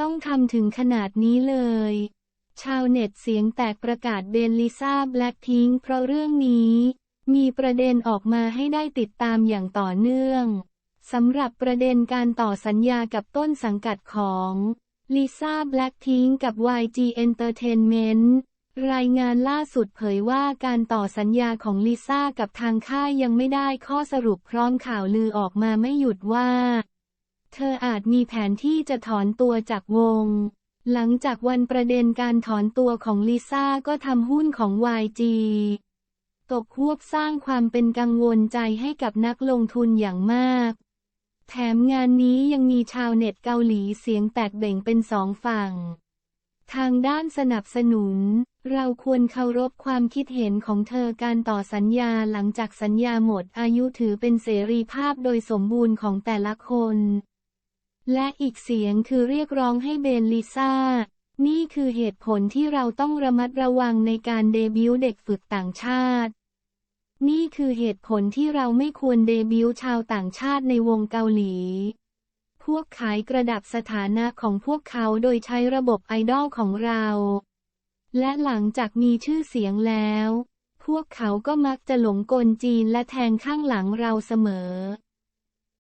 ต้องทำถึงขนาดนี้เลย ชาวเน็ตเสียงแตกประกาศเบนลิซ่าแบล็คทิงเพราะเรื่องนี้ มีประเด็นออกมาให้ได้ติดตามอย่างต่อเนื่องสำหรับประเด็นการต่อสัญญากับต้นสังกัดของลิซ่าแบล็คทิงกับ YG Entertainment รายงานล่าสุดเผยว่าการต่อสัญญาของลิซ่ากับทางค่ายยังไม่ได้ข้อสรุปพร้อมข่าวลือออกมาไม่หยุดว่า เธออาจมีแผนที่จะถอนตัวจากวง หลังจากวันประเด็นการถอนตัวของลิซ่าก็ทำหุ้นของ YG ตกควบสร้างความเป็นกังวลใจให้กับนักลงทุนอย่างมาก แถมงานนี้ยังมีชาวเน็ตเกาหลีเสียงแตกเบ่งเป็นสองฝั่ง ทางด้านสนับสนุน เราควรเคารพความคิดเห็นของเธอการต่อสัญญาหลังจากสัญญาหมดอายุถือเป็นเสรีภาพโดยสมบูรณ์ของแต่ละคน และอีกเสียงคือเรียกร้องให้เบนลิซ่า นี่คือเหตุผลที่เราต้องระมัดระวังในการเดบิวต์เด็กฝึกต่างชาติ นี่คือเหตุผลที่เราไม่ควรเดบิวต์ชาวต่างชาติในวงเกาหลี พวกขายกระดับสถานะของพวกเขาโดยใช้ระบบไอดอลของเรา และหลังจากมีชื่อเสียงแล้ว พวกเขาก็มักจะหลงกลจีนและแทงข้างหลังเราเสมอ